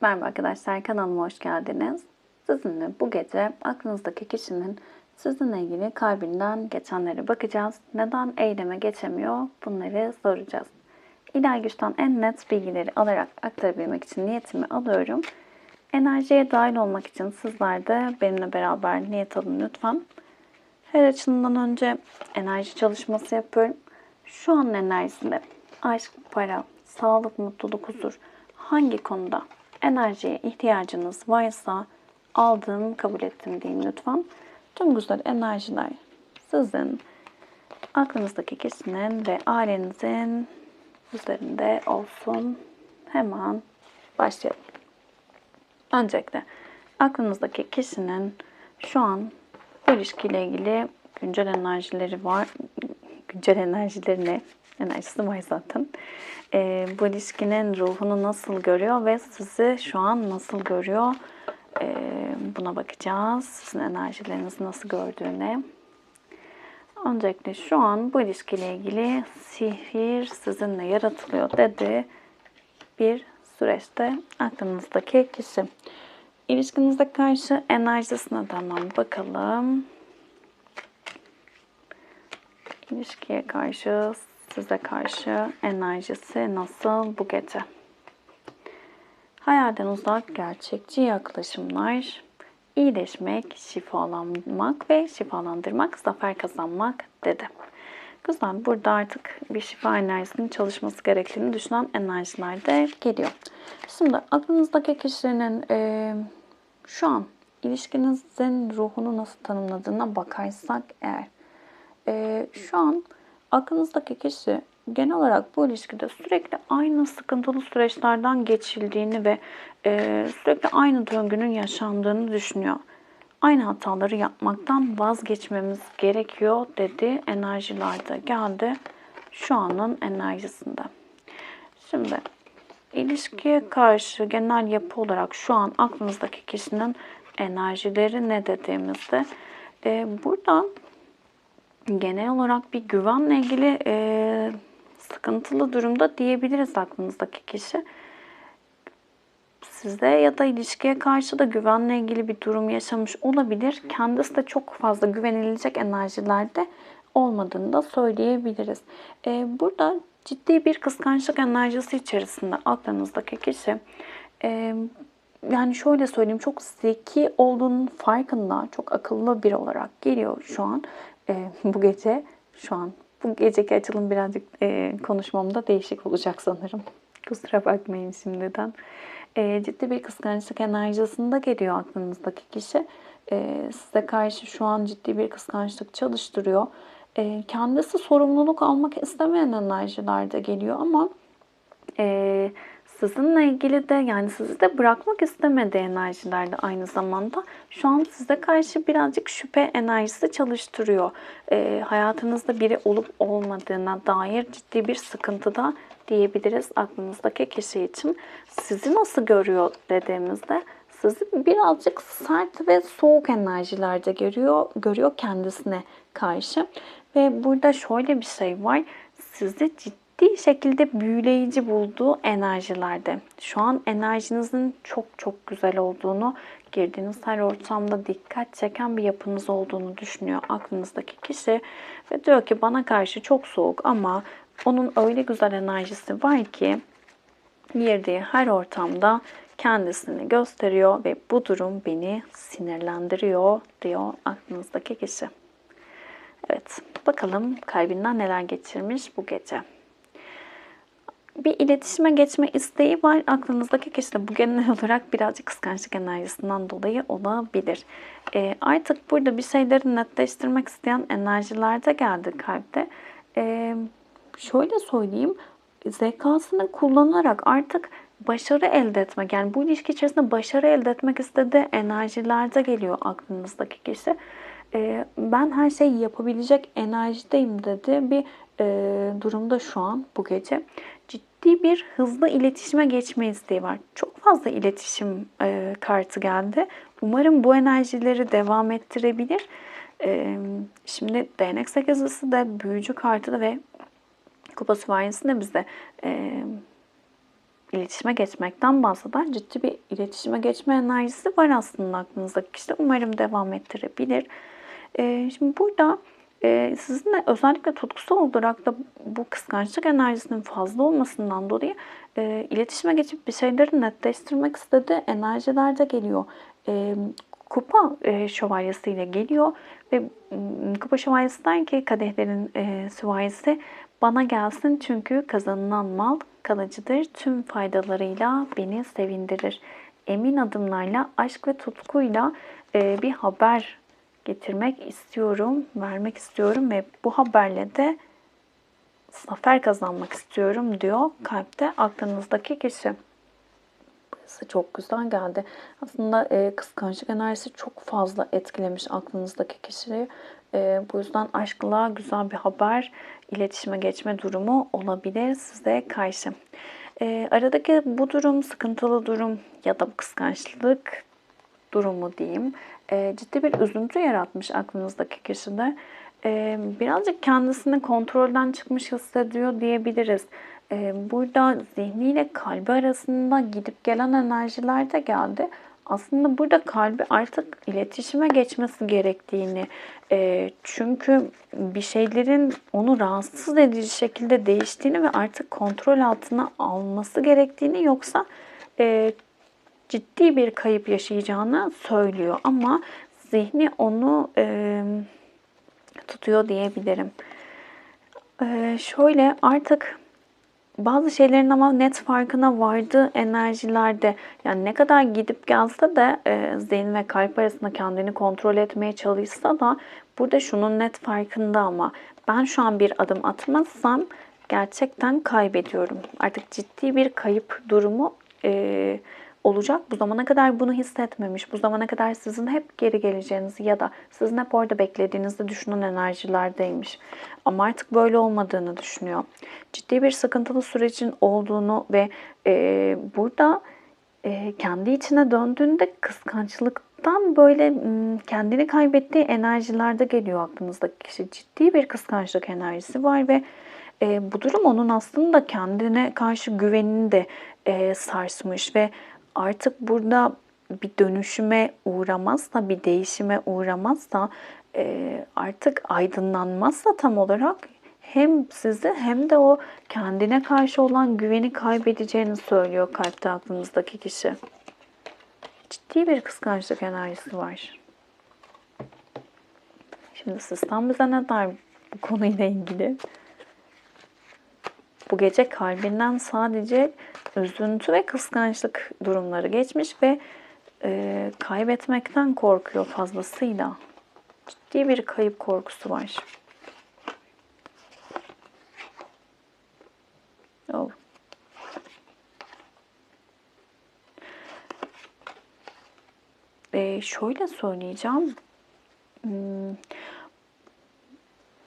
Merhaba arkadaşlar kanalıma hoş geldiniz. Sizinle bu gece aklınızdaki kişinin sizinle ilgili kalbinden geçenlere bakacağız. Neden eyleme geçemiyor bunları soracağız. İlahi güçten en net bilgileri alarak aktarabilmek için niyetimi alıyorum. Enerjiye dahil olmak için sizler de benimle beraber niyet alın lütfen. Her açımdan önce enerji çalışması yapıyorum. Şu an enerjisinde aşk, para, sağlık, mutluluk, huzur hangi konuda enerjiye ihtiyacınız varsa aldım, kabul ettim deyin lütfen. Tüm güzel enerjiler sizin aklınızdaki kişinin ve ailenizin üzerinde olsun. Hemen başlayalım. Öncelikle aklınızdaki kişinin şu an bu ilişkiyle ilgili güncel enerjileri var. Güncel enerjileri ne? Enerjisi var zaten. Ee, bu ilişkinin ruhunu nasıl görüyor ve sizi şu an nasıl görüyor? Ee, buna bakacağız. Sizin enerjilerinizi nasıl gördüğüne. Öncelikle şu an bu ilişkiyle ilgili sihir sizinle yaratılıyor dedi bir süreçte aklınızdaki kişi. İlişkinizde karşı enerjisine hemen bakalım. İlişkiye karşı, size karşı enerjisi nasıl bu gece? Hayalden uzak, gerçekçi yaklaşımlar, iyileşmek, şifalanmak ve şifalandırmak, zafer kazanmak dedi. Güzel. Burada artık bir şifa enerjisinin çalışması gerektiğini düşünen enerjiler de geliyor. Şimdi aklınızdaki kişinin e, şu an ilişkinizin ruhunu nasıl tanımladığına bakarsak eğer e, şu an aklınızdaki kişi genel olarak bu ilişkide sürekli aynı sıkıntılı süreçlerden geçildiğini ve e, sürekli aynı döngünün yaşandığını düşünüyor. Aynı hataları yapmaktan vazgeçmemiz gerekiyor dedi enerjilerde geldi şu anın enerjisinde. Şimdi ilişkiye karşı genel yapı olarak şu an aklınızdaki kişinin enerjileri ne dediğimizde e, burada genel olarak bir güvenle ilgili e, sıkıntılı durumda diyebiliriz aklınızdaki kişi. Size ya da ilişkiye karşı da güvenle ilgili bir durum yaşamış olabilir. Kendisi de çok fazla güvenilecek enerjilerde olmadığını da söyleyebiliriz. Ee, burada ciddi bir kıskançlık enerjisi içerisinde aklınızdaki kişi e, yani şöyle söyleyeyim çok zeki olduğunun farkında çok akıllı biri olarak geliyor şu an e, bu gece şu an bu geceki açılım birazcık e, konuşmamda değişik olacak sanırım. Kusura bakmayın şimdiden. E, ciddi bir kıskançlık enerjisinde geliyor aklınızdaki kişi. E, size karşı şu an ciddi bir kıskançlık çalıştırıyor. E, kendisi sorumluluk almak istemeyen enerjilerde geliyor ama e, sizinle ilgili de yani sizi de bırakmak istemediği enerjilerde aynı zamanda şu an size karşı birazcık şüphe enerjisi çalıştırıyor. E, hayatınızda biri olup olmadığına dair ciddi bir sıkıntıda diyebiliriz aklınızdaki kişi için. Sizi nasıl görüyor dediğimizde sizi birazcık sert ve soğuk enerjilerde görüyor, görüyor kendisine karşı. Ve burada şöyle bir şey var. Sizi ciddi şekilde büyüleyici bulduğu enerjilerde. Şu an enerjinizin çok çok güzel olduğunu, girdiğiniz her ortamda dikkat çeken bir yapınız olduğunu düşünüyor aklınızdaki kişi. Ve diyor ki bana karşı çok soğuk ama onun öyle güzel enerjisi var ki girdiği her ortamda kendisini gösteriyor ve bu durum beni sinirlendiriyor diyor aklınızdaki kişi. Evet, bakalım kalbinden neler geçirmiş bu gece. Bir iletişime geçme isteği var aklınızdaki kişi de bu genel olarak birazcık kıskançlık enerjisinden dolayı olabilir. E, artık burada bir şeyleri netleştirmek isteyen enerjilerde geldi kalpte. E, şöyle söyleyeyim, zekasını kullanarak artık başarı elde etmek, yani bu ilişki içerisinde başarı elde etmek istediği enerjilerde geliyor aklınızdaki kişi. Ee, ben her şeyi yapabilecek enerjideyim dedi bir durumda şu an bu gece. Ciddi bir hızlı iletişime geçme isteği var. Çok fazla iletişim e, kartı geldi. Umarım bu enerjileri devam ettirebilir. E, şimdi değnek sekizlisi de büyücü kartı da ve kupa süvarisinde bizde e, iletişime geçmekten bahseder. Ciddi bir iletişime geçme enerjisi var aslında aklınızdaki kişide. Umarım devam ettirebilir. Ee, şimdi burada e, sizinle özellikle tutkusal olarak da bu kıskançlık enerjisinin fazla olmasından dolayı e, iletişime geçip bir şeyleri netleştirmek istediği enerjiler de geliyor. E, kupa e, şövalyesiyle geliyor ve kupa şövalyesi ki kadehlerin e, süvarisi bana gelsin çünkü kazanılan mal kalıcıdır. Tüm faydalarıyla beni sevindirir. Emin adımlarla, aşk ve tutkuyla e, bir haber getirmek istiyorum, vermek istiyorum ve bu haberle de zafer kazanmak istiyorum diyor kalpte aklınızdaki kişi. Burası çok güzel geldi. Aslında e, kıskançlık enerjisi çok fazla etkilemiş aklınızdaki kişiyi. E, bu yüzden aşkla güzel bir haber, iletişime geçme durumu olabilir size karşı. E, aradaki bu durum, sıkıntılı durum ya da kıskançlık durumu diyeyim. E, ciddi bir üzüntü yaratmış aklınızdaki kişide. E, birazcık kendisini kontrolden çıkmış hissediyor diyebiliriz. E, burada zihniyle kalbi arasında gidip gelen enerjiler de geldi. Aslında burada kalbi artık iletişime geçmesi gerektiğini, e, çünkü bir şeylerin onu rahatsız edici şekilde değiştiğini ve artık kontrol altına alması gerektiğini yoksa e, ciddi bir kayıp yaşayacağını söylüyor. Ama zihni onu e, tutuyor diyebilirim. E, şöyle artık bazı şeylerin ama net farkına vardığı enerjilerde yani ne kadar gidip gelse de e, zihin ve kalp arasında kendini kontrol etmeye çalışsa da burada şunun net farkında ama ben şu an bir adım atmazsam gerçekten kaybediyorum. Artık ciddi bir kayıp durumu e, olacak. Bu zamana kadar bunu hissetmemiş. Bu zamana kadar sizin hep geri geleceğinizi ya da sizin hep orada beklediğinizi düşünen enerjilerdeymiş. Ama artık böyle olmadığını düşünüyor. Ciddi bir sıkıntılı sürecin olduğunu ve e, burada e, kendi içine döndüğünde kıskançlıktan böyle kendini kaybettiği enerjilerde geliyor aklınızdaki kişi. Ciddi bir kıskançlık enerjisi var ve e, bu durum onun aslında kendine karşı güvenini de e, sarsmış ve artık burada bir dönüşüme uğramazsa, bir değişime uğramazsa, e, artık aydınlanmazsa tam olarak hem sizi hem de o kendine karşı olan güveni kaybedeceğini söylüyor kalpte aklınızdaki kişi. Ciddi bir kıskançlık enerjisi var. Şimdi sistem bize ne der bu konuyla ilgili? Bu gece kalbinden sadece üzüntü ve kıskançlık durumları geçmiş ve e, kaybetmekten korkuyor fazlasıyla. Ciddi bir kayıp korkusu var. Oh. E, şöyle söyleyeceğim. Hmm,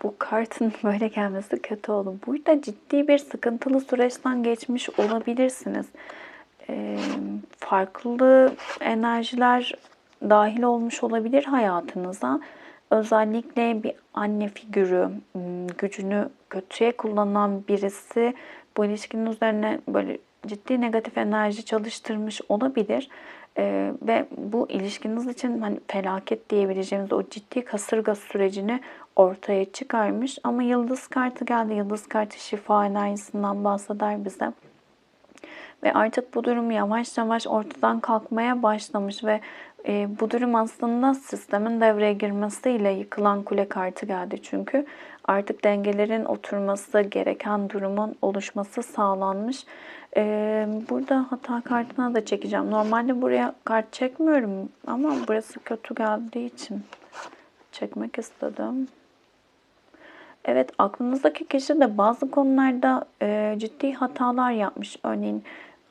bu kartın böyle gelmesi kötü oldu. Burada ciddi bir sıkıntılı süreçten geçmiş olabilirsiniz. Ee, farklı enerjiler dahil olmuş olabilir hayatınıza. Özellikle bir anne figürü, hmm, gücünü kötüye kullanan birisi bu ilişkinin üzerine böyle ciddi negatif enerji çalıştırmış olabilir. Ee, ve bu ilişkiniz için hani felaket diyebileceğimiz o ciddi kasırga sürecini ortaya çıkarmış. Ama yıldız kartı geldi. Yıldız kartı şifa enerjisinden bahseder bize. Ve artık bu durum yavaş yavaş ortadan kalkmaya başlamış ve e, bu durum aslında sistemin devreye girmesiyle yıkılan kule kartı geldi çünkü. Artık dengelerin oturması, gereken durumun oluşması sağlanmış. E, burada hata kartına da çekeceğim. Normalde buraya kart çekmiyorum ama burası kötü geldiği için çekmek istedim. Evet aklınızdaki kişi de bazı konularda e, ciddi hatalar yapmış. Örneğin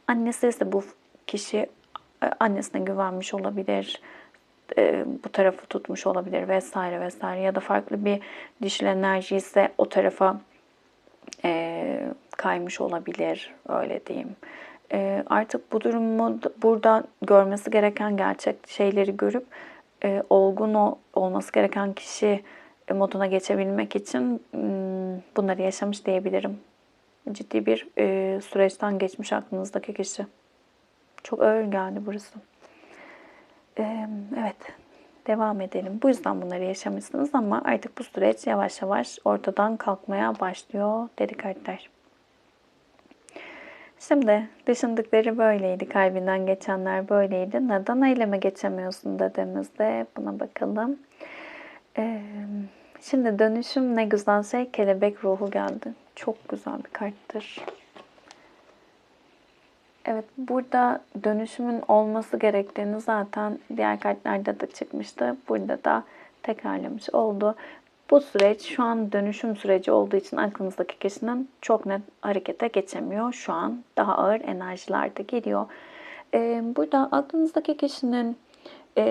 annesi ise bu kişi annesine güvenmiş olabilir. E, bu tarafı tutmuş olabilir vesaire vesaire. Ya da farklı bir dişil enerji ise o tarafa e, kaymış olabilir. Öyle diyeyim. E, artık bu durumu burada görmesi gereken gerçek şeyleri görüp e, olgun olması gereken kişi moduna geçebilmek için bunları yaşamış diyebilirim. ciddi bir e, süreçten geçmiş aklınızdaki kişi. Çok ağır geldi burası. Ee, evet, devam edelim. Bu yüzden bunları yaşamışsınız ama artık bu süreç yavaş yavaş ortadan kalkmaya başlıyor dedi kartlar. Şimdi düşündükleri böyleydi, kalbinden geçenler böyleydi. Neden eyleme geçemiyorsun dediğimizde buna bakalım. Ee, şimdi dönüşüm ne güzel şey, kelebek ruhu geldi. Çok güzel bir karttır. Evet, burada dönüşümün olması gerektiğini zaten diğer kartlarda da çıkmıştı. Burada da tekrarlamış oldu. Bu süreç şu an dönüşüm süreci olduğu için aklınızdaki kişinin çok net harekete geçemiyor. Şu an daha ağır enerjilerde geliyor. Ee, burada aklınızdaki kişinin e,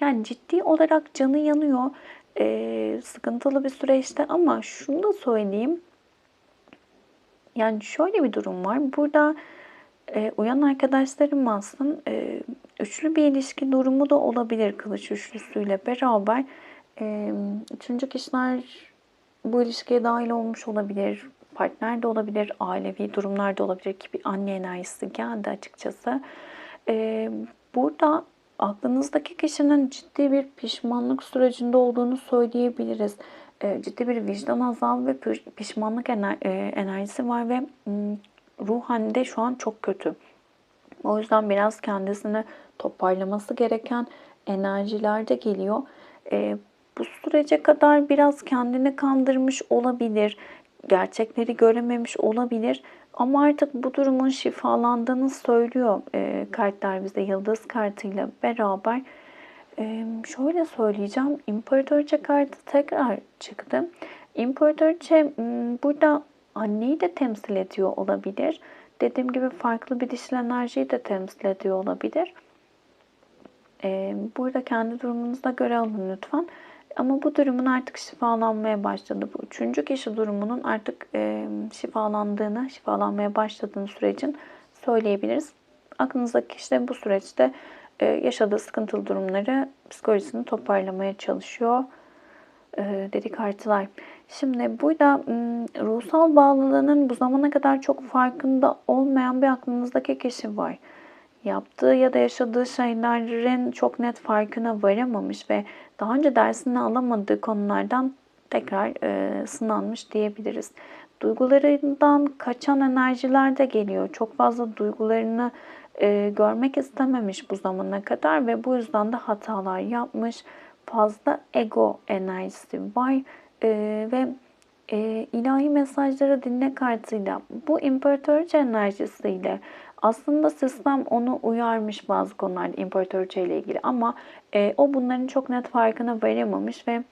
yani ciddi olarak canı yanıyor. E, sıkıntılı bir süreçte ama şunu da söyleyeyim. Yani şöyle bir durum var. Burada e, uyan arkadaşlarım aslında e, üçlü bir ilişki durumu da olabilir kılıç üçlüsüyle beraber. E, üçüncü kişiler bu ilişkiye dahil olmuş olabilir. Partner de olabilir, ailevi durumlar da olabilir ki bir anne enerjisi geldi açıkçası. E, burada aklınızdaki kişinin ciddi bir pişmanlık sürecinde olduğunu söyleyebiliriz. E, ciddi bir vicdan azabı ve pişmanlık e, enerjisi var ve ruhen de şu an çok kötü. O yüzden biraz kendisini toparlaması gereken enerjiler de geliyor. E, bu sürece kadar biraz kendini kandırmış olabilir. Gerçekleri görememiş olabilir. Ama artık bu durumun şifalandığını söylüyor kartlar bize yıldız kartıyla beraber. E, şöyle söyleyeceğim. İmparatorça kartı tekrar çıktı. İmparatorça burada anneyi de temsil ediyor olabilir. Dediğim gibi farklı bir dişil enerjiyi de temsil ediyor olabilir. Ee, burada kendi durumunuza göre alın lütfen. Ama bu durumun artık şifalanmaya başladı. Bu üçüncü kişi durumunun artık e, şifalandığını, şifalanmaya başladığını sürecin söyleyebiliriz. Aklınızdaki kişi de bu süreçte yaşadığı sıkıntılı durumları psikolojisini toparlamaya çalışıyor e, dedi kartılar. Şimdi burada ruhsal bağlılığının bu zamana kadar çok farkında olmayan bir aklınızdaki kişi var. Yaptığı ya da yaşadığı şeylerin çok net farkına varamamış ve daha önce dersini alamadığı konulardan tekrar e, sınanmış diyebiliriz. Duygularından kaçan enerjiler de geliyor. Çok fazla duygularını e, görmek istememiş bu zamana kadar ve bu yüzden de hatalar yapmış. Fazla ego enerjisi var e, ve e, ilahi mesajları dinle kartıyla bu imparatorca enerjisiyle aslında sistem onu uyarmış bazı konularda imparatorca ile ilgili ama e, o bunların çok net farkına varamamış ve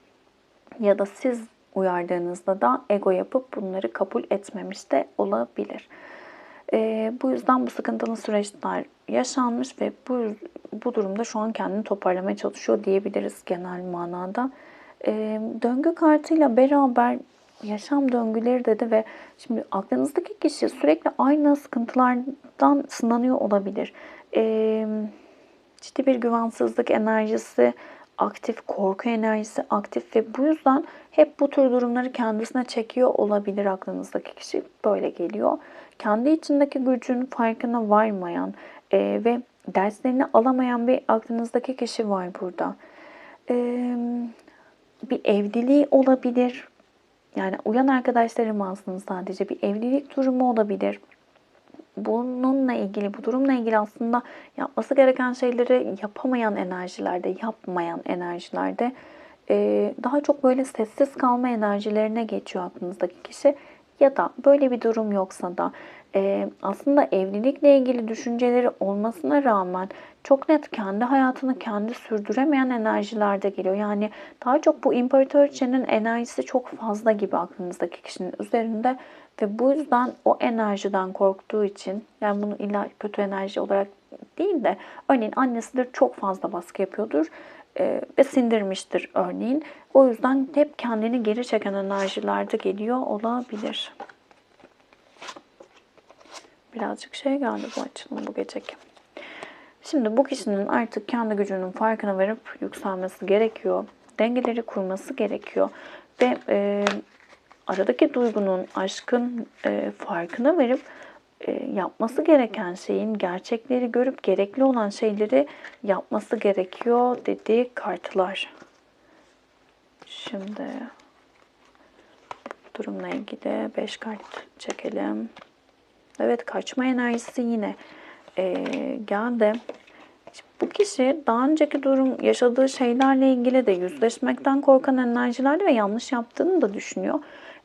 ya da siz uyardığınızda da ego yapıp bunları kabul etmemiş de olabilir. E, bu yüzden bu sıkıntılı süreçler yaşanmış ve bu, bu durumda şu an kendini toparlamaya çalışıyor diyebiliriz genel manada. E, döngü kartıyla beraber yaşam döngüleri dedi ve şimdi aklınızdaki kişi sürekli aynı sıkıntılardan sınanıyor olabilir. E, ciddi bir güvensizlik enerjisi, aktif korku enerjisi aktif ve bu yüzden hep bu tür durumları kendisine çekiyor olabilir aklınızdaki kişi böyle geliyor. Kendi içindeki gücün farkına varmayan e, ve derslerini alamayan bir aklınızdaki kişi var burada. E, bir evliliği olabilir. Yani uyan arkadaşlarım aslında sadece bir evlilik durumu olabilir. Bununla ilgili, bu durumla ilgili aslında yapması gereken şeyleri yapamayan enerjilerde, yapmayan enerjilerde e, daha çok böyle sessiz kalma enerjilerine geçiyor aklınızdaki kişi. Ya da böyle bir durum yoksa da e, aslında evlilikle ilgili düşünceleri olmasına rağmen çok net kendi hayatını kendi sürdüremeyen enerjilerde geliyor. Yani daha çok bu imparatoriçenin enerjisi çok fazla gibi aklınızdaki kişinin üzerinde ve bu yüzden o enerjiden korktuğu için yani bunu illa kötü enerji olarak değil de örneğin annesidir çok fazla baskı yapıyordur e, ve sindirmiştir örneğin. O yüzden hep kendini geri çeken enerjilerde geliyor olabilir. Birazcık şey geldi bu açılım bu geceki. Şimdi bu kişinin artık kendi gücünün farkına varıp yükselmesi gerekiyor. Dengeleri kurması gerekiyor. Ve e, aradaki duygunun, aşkın e, farkına varıp e, yapması gereken şeyin gerçekleri görüp gerekli olan şeyleri yapması gerekiyor dedi kartlar. Şimdi durumla ilgili 5 kart çekelim. Evet kaçma enerjisi yine e, geldi. Bu kişi daha önceki durum yaşadığı şeylerle ilgili de yüzleşmekten korkan enerjilerle ve yanlış yaptığını da düşünüyor.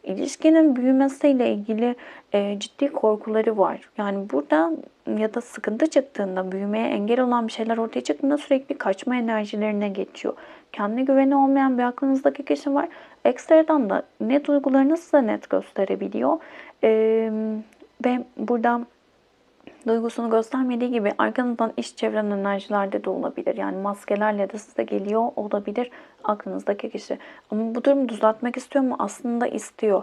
İlişkinin büyümesiyle ilgili e, ciddi korkuları var. Yani burada ya da sıkıntı çıktığında, büyümeye engel olan bir şeyler ortaya çıktığında sürekli kaçma enerjilerine geçiyor. Kendi güveni olmayan bir aklınızdaki kişi var. Ekstradan da ne duygularını size net gösterebiliyor. E, ve burada duygusunu göstermediği gibi arkanızdan iş çevren enerjilerde de olabilir. Yani maskelerle de size geliyor olabilir aklınızdaki kişi. Ama bu durumu düzeltmek istiyor mu? Aslında istiyor.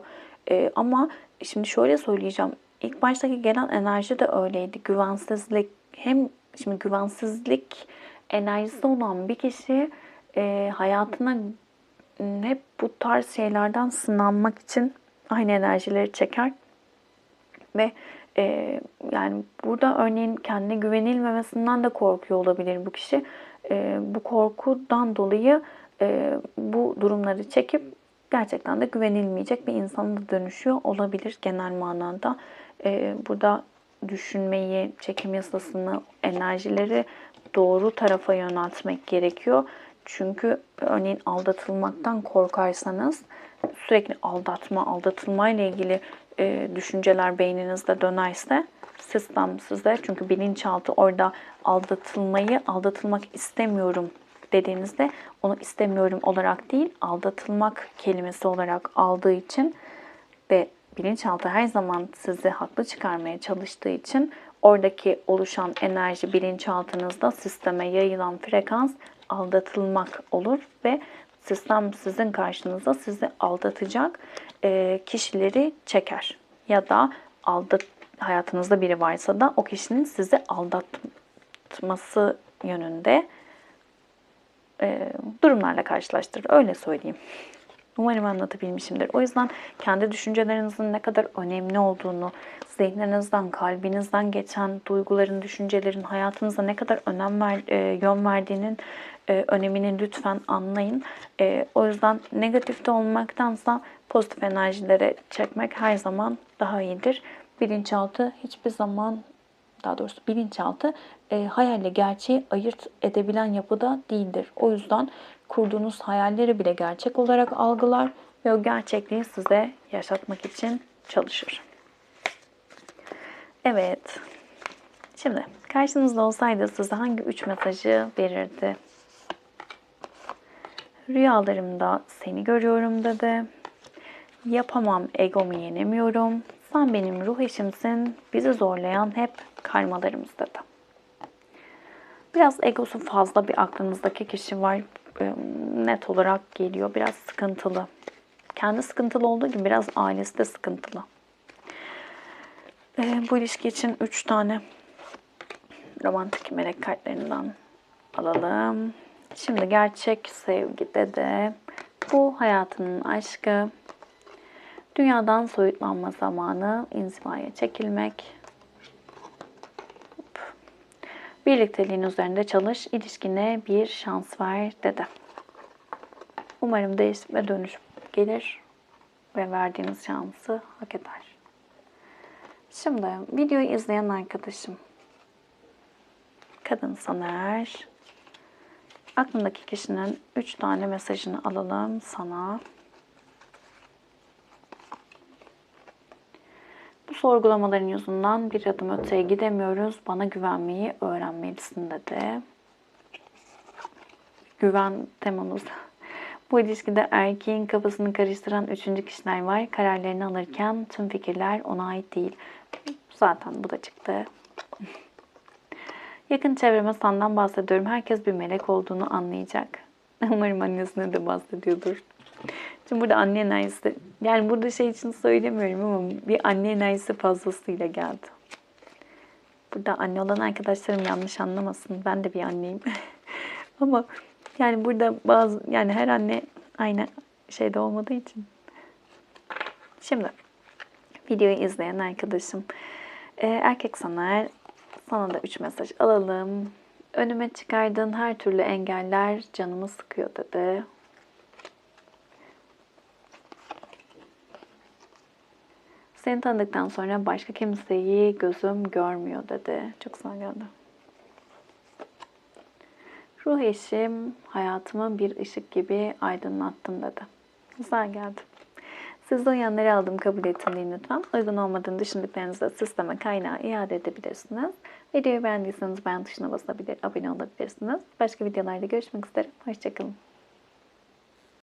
Ee, ama şimdi şöyle söyleyeceğim. İlk baştaki gelen enerji de öyleydi. Güvensizlik hem şimdi güvensizlik enerjisi olan bir kişi e, hayatına hep bu tarz şeylerden sınanmak için aynı enerjileri çeker ve e, yani burada örneğin kendine güvenilmemesinden de korkuyor olabilir bu kişi. E, bu korkudan dolayı e, bu durumları çekip gerçekten de güvenilmeyecek bir insana da dönüşüyor olabilir genel manada. E, burada düşünmeyi, çekim yasasını, enerjileri doğru tarafa yöneltmek gerekiyor. Çünkü örneğin aldatılmaktan korkarsanız sürekli aldatma, aldatılma ile ilgili e, düşünceler beyninizde dönerse sistem size çünkü bilinçaltı orada aldatılmayı aldatılmak istemiyorum dediğinizde onu istemiyorum olarak değil aldatılmak kelimesi olarak aldığı için ve bilinçaltı her zaman sizi haklı çıkarmaya çalıştığı için oradaki oluşan enerji bilinçaltınızda sisteme yayılan frekans aldatılmak olur ve sistem sizin karşınıza sizi aldatacak e, kişileri çeker. Ya da aldat hayatınızda biri varsa da o kişinin sizi aldatması yönünde e, durumlarla karşılaştırır. Öyle söyleyeyim. Umarım anlatabilmişimdir. O yüzden kendi düşüncelerinizin ne kadar önemli olduğunu, zihninizden, kalbinizden geçen duyguların, düşüncelerin hayatınıza ne kadar önem ver, e, yön verdiğinin e, önemini lütfen anlayın. E, o yüzden negatifte olmaktansa pozitif enerjilere çekmek her zaman daha iyidir. Bilinçaltı hiçbir zaman daha doğrusu bilinçaltı e, hayalle gerçeği ayırt edebilen yapıda değildir. O yüzden kurduğunuz hayalleri bile gerçek olarak algılar ve o gerçekliği size yaşatmak için çalışır. Evet. Şimdi karşınızda olsaydı size hangi üç mesajı verirdi? Rüyalarımda seni görüyorum dedi. Yapamam, egomu yenemiyorum. Sen benim ruh eşimsin. Bizi zorlayan hep karmalarımız dedi. Biraz egosu fazla bir aklınızdaki kişi var. Net olarak geliyor. Biraz sıkıntılı. Kendi sıkıntılı olduğu gibi biraz ailesi de sıkıntılı. Bu ilişki için 3 tane romantik melek kartlarından alalım. Şimdi gerçek sevgide de bu hayatının aşkı, dünyadan soyutlanma zamanı, inzivaya çekilmek, birlikteliğin üzerinde çalış, ilişkine bir şans ver dedi. Umarım değişim ve dönüş gelir ve verdiğiniz şansı hak eder. Şimdi videoyu izleyen arkadaşım. Kadın saner Aklındaki kişinin 3 tane mesajını alalım sana. Bu sorgulamaların yüzünden bir adım öteye gidemiyoruz. Bana güvenmeyi öğrenmelisin dedi. Güven temamız. Bu ilişkide erkeğin kafasını karıştıran üçüncü kişiler var. Kararlarını alırken tüm fikirler ona ait değil. Zaten bu da çıktı. Yakın çevreme senden bahsediyorum. Herkes bir melek olduğunu anlayacak. Umarım annesine de bahsediyordur. Şimdi burada anne enerjisi, yani burada şey için söylemiyorum ama bir anne enerjisi fazlasıyla geldi. Burada anne olan arkadaşlarım yanlış anlamasın. Ben de bir anneyim. ama yani burada bazı, yani her anne aynı şeyde olmadığı için Şimdi videoyu izleyen arkadaşım e, erkek sanar sana da 3 mesaj alalım. Önüme çıkardığın her türlü engeller canımı sıkıyor dedi. Seni tanıdıktan sonra başka kimseyi gözüm görmüyor dedi. Çok güzel geldi. Ruh eşim hayatımı bir ışık gibi aydınlattın dedi. Güzel geldi. Siz uyanları aldım kabul ettim deyin lütfen. Uygun olmadığını düşündüklerinizi sisteme kaynağı iade edebilirsiniz. Videoyu beğendiyseniz beğen tuşuna basabilir, abone olabilirsiniz. Başka videolarda görüşmek üzere. Hoşçakalın.